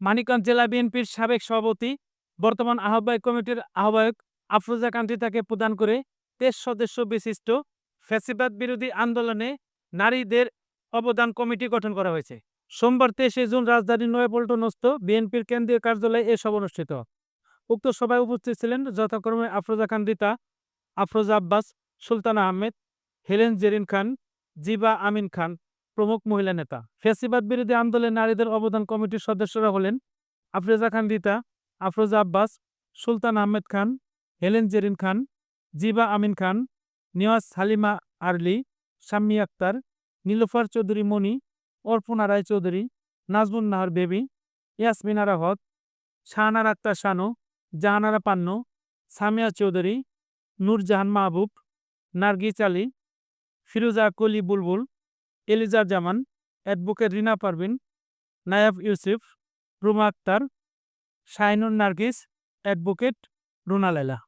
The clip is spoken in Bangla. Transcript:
মানিকগঞ্জ জেলা বিএনপির সাবেক সভাপতি, বর্তমান আহ্বায়ক কমিটির আহ্বায়ক আফরোজা কান্তি তাকে প্রদান করে তেইশ সদস্য বিশিষ্ট ফ্যাসিবাদ বিরোধী আন্দোলনে নারীদের অবদান কমিটি গঠন করা হয়েছে। সোমবার তেইশে জুন রাজধানীর নয়াপল্টনস্থ বিএনপির কেন্দ্রীয় কার্যালয়ে এ সভা অনুষ্ঠিত। উক্ত সভায় উপস্থিত ছিলেন যথাক্রমে আফরোজা কান্দিতা আফরোজা আব্বাস, সুলতান আহমেদ, হেলেন জেরিন খান, জিবা আমিন খান। প্রমুখ মহিলা নেতা। ফেসিবাদ বিরোধী আন্দোলনে নারীদের অবদান কমিটির সদস্যরা হলেন Afroza Khan Rita, Afroza Abbas, Sultan Ahmed Khan, Helen Jerin Khan, Ziba Amin Khan Niaz Halima Arli, Shammi Akter, Nilofar Chowdhury Moni, Arpana Roy Chowdhury, Nazmun Nahar Baby Yasminara Haque, Shahanar Akter Shanu, Jahanara Pannu, Samia Chowdhury, Nurjahan Mahbub, Nargis Ali, Firoza Koli Bulbul Eliza Zaman advocate Rina Parvin Nayab Yusuf Ruma Akter Shainur Nargis advocate Runa Lela